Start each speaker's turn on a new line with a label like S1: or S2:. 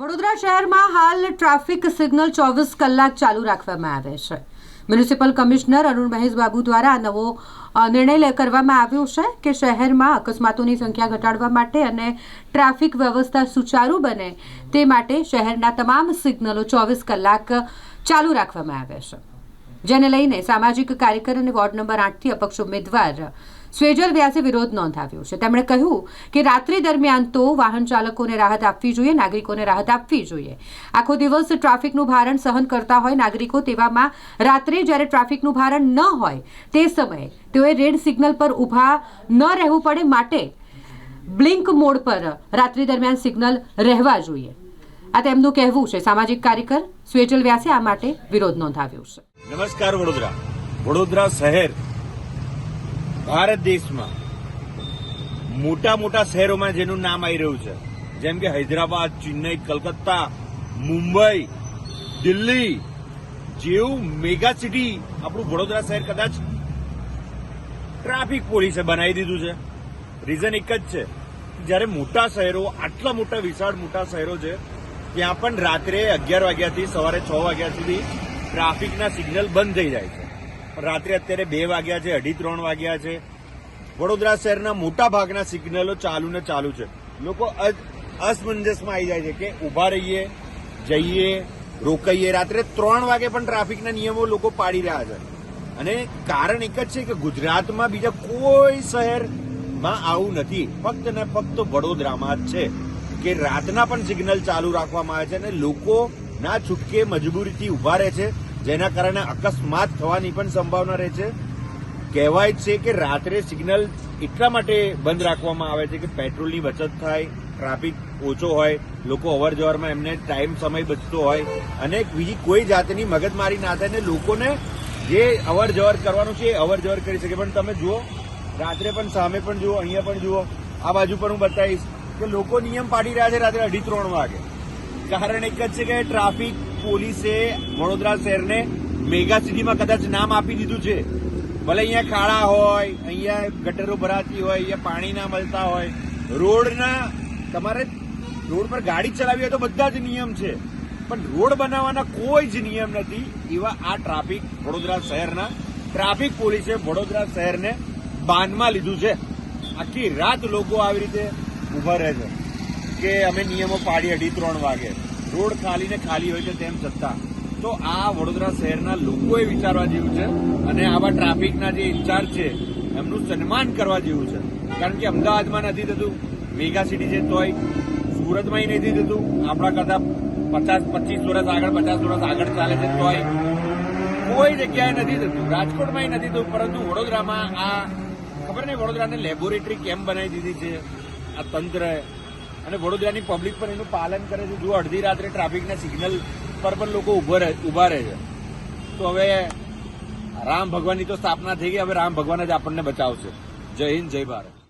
S1: વડોદરા શહેરમાં હાલ traffic signal ચોવીસ કલાક ચાલુ રાખવામાં આવે છે. મ્યુનિસિપલ કમિશનર અરુણ મહેશ બાબુ દ્વારા નવો નિર્ણય કરવામાં આવ્યો છે કે શહેરમાં અકસ્માતોની સંખ્યા ઘટાડવા માટે અને ટ્રાફિક વ્યવસ્થા સુચારુ બને તે માટે શહેરના તમામ સિગ્નલો ચોવીસ કલાક ચાલુ રાખવામાં આવે છે. જેને લઈને સામાજિક કાર્યકર અને વોર્ડ નંબર આઠથી અપક્ષ ઉમેદવાર સ્વેજલ વ્યાસે વિરોધ નોંધાવ્યો છે. તેમણે કહ્યું કે રાત્રિ દરમિયાન તો વાહન ચાલકોને રાહત આપવી જોઈએ, નાગરિકોને રાહત આપવી જોઈએ. આખો દિવસ ટ્રાફિકનું ભારણ સહન કરતા હોય નાગરિકો તેવામાં રાત્રે જ્યારે ટ્રાફિકનું ભારણ ન હોય તે સમયે તેઓએ રેડ સિગ્નલ પર ઊભા ન રહેવું પડે માટે બ્લિંક મોડ પર રાત્રિ દરમિયાન સિગ્નલ રહેવા જોઈએ. આ તેમનું કહેવું છે. સામાજિક કાર્યકર સ્વેજલ વ્યાસે આ માટે વિરોધ નોંધાવ્યો છે.
S2: નમસ્કાર વડોદરા. વડોદરા શહેર ભારત દેશમાં મોટા મોટા શહેરોમાં જેનું નામ આવી રહ્યું છે. જેમ કે હૈદરાબાદ, ચેન્નઈ, કલકત્તા, મુંબઈ, દિલ્હી જેવું મેગા સિટી આપણું વડોદરા શહેર કદાચ ટ્રાફિક પોલીસે બનાવી દીધું છે. રીઝન એક જ છે જ્યારે મોટા શહેરો, આટલા મોટા વિશાળ મોટા શહેરો છે, ત્યાં પણ રાત્રે અગિયાર વાગ્યાથી સવારે છ વાગ્યા સુધી ટ્રાફિકના સિગ્નલ બંધ થઈ જાય છે. રાત્રે અત્યારે બે વાગ્યા છે, અઢી ત્રણ વાગ્યા છે. વડોદરા શહેરના મોટા ભાગના સિગ્નલો ચાલુ ને ચાલુ છે. લોકો અસમંજસમાં આવી જાય છે કે ઊભા રહીએ, જઈએ, રોકાઈએ. રાત્રે ત્રણ વાગે પણ ટ્રાફિકના નિયમો લોકો પાડી રહ્યા છે. અને કારણ એક જ છે કે ગુજરાતમાં બીજા કોઈ શહેરમાં આવું નથી. ફક્ત ને ફક્ત વડોદરામાં જ છે કે રાતના પણ સિગ્નલ ચાલુ રાખવામાં આવે છે અને લોકો ના છૂટકે મજબૂરીથી ઊભા રહે છે. જેના કારણે અકસ્માત થવાની પણ સંભાવના રહે છે. કહેવાય છે કે રાત્રે સિગ્નલ એટલા માટે બંધ રાખવામાં આવે છે કે પેટ્રોલની બચત થાય, ટ્રાફિક ઓછો હોય, લોકો અવર જવરમાં એમને ટાઈમ સમય બચતો હોય અને બીજી કોઈ જાતની મગજમારી ના થાય ને લોકોને જે અવર જવર કરવાનું છે એ અવર જવર કરી શકે. પણ તમે જુઓ, રાત્રે પણ સામે પણ જુઓ, અહીંયા પણ જુઓ, આ બાજુ પણ હું બતાવીશ કે લોકો નિયમ પાડી રહ્યા છે રાત્રે અઢી ત્રણ વાગે. કારણ એક જ છે કે ટ્રાફિક પોલીસે વડોદરા શહેરને મેગા સિટીમાં કદાચ નામ આપી દીધું છે. ભલે અહીંયા ખાડા હોય, અહીંયા ગટરો ભરાતી હોય, અહીંયા પાણી ના મળતા હોય. રોડના, તમારે રોડ પર ગાડી ચલાવી હોય તો બધા જ નિયમ છે. પણ રોડ બનાવવાના કોઈ જ નિયમ નથી એવા આ ટ્રાફિક વડોદરા શહેરના. ટ્રાફિક પોલીસે વડોદરા શહેરને બાનમાં લીધું છે. આખી રાત લોકો આવી રીતે ઊભા રહે છે કે અમે નિયમો પાડી અઢી, ત્રણ વાગે. રોડ ખાલી ને ખાલી હોય છે તેમ છતાં, તો આ વડોદરા શહેરના લોકોએ વિચારવા જેવું છે અને આવા ટ્રાફિકના જે ઇન્ચાર્જ છે, એમનું સન્માન કરવા જેવું છે. કારણ કે અમદાવાદમાં નથી થતું, મેગા સિટી છે તોય, સુરતમાંય નથી થતું, આપણા કરતા પચાસ, પચીસ વર્ષ આગળ, પચાસ વર્ષ આગળ ચાલે છે તોય, કોઈ જગ્યાએ નથી થતું, રાજકોટમાંય નથી થતું, પરંતુ વડોદરામાં આ ખબર નહીં વડોદરાને લેબોરેટરી કેમ બનાવી દીધી છે? આ તંત્ર અને વડોદરાની પબ્લિક પણ એનું પાલન કરે છે. જો અડધી રાત્રે ટ્રાફિકના સિગ્નલ પર પણ લોકો ઊભા રહે છે. તો હવે રામ ભગવાનની તો સ્થાપના થઈ ગઈ, હવે રામ ભગવાન જ આપણને બચાવશે. જય હિન્દ, જય ભારત.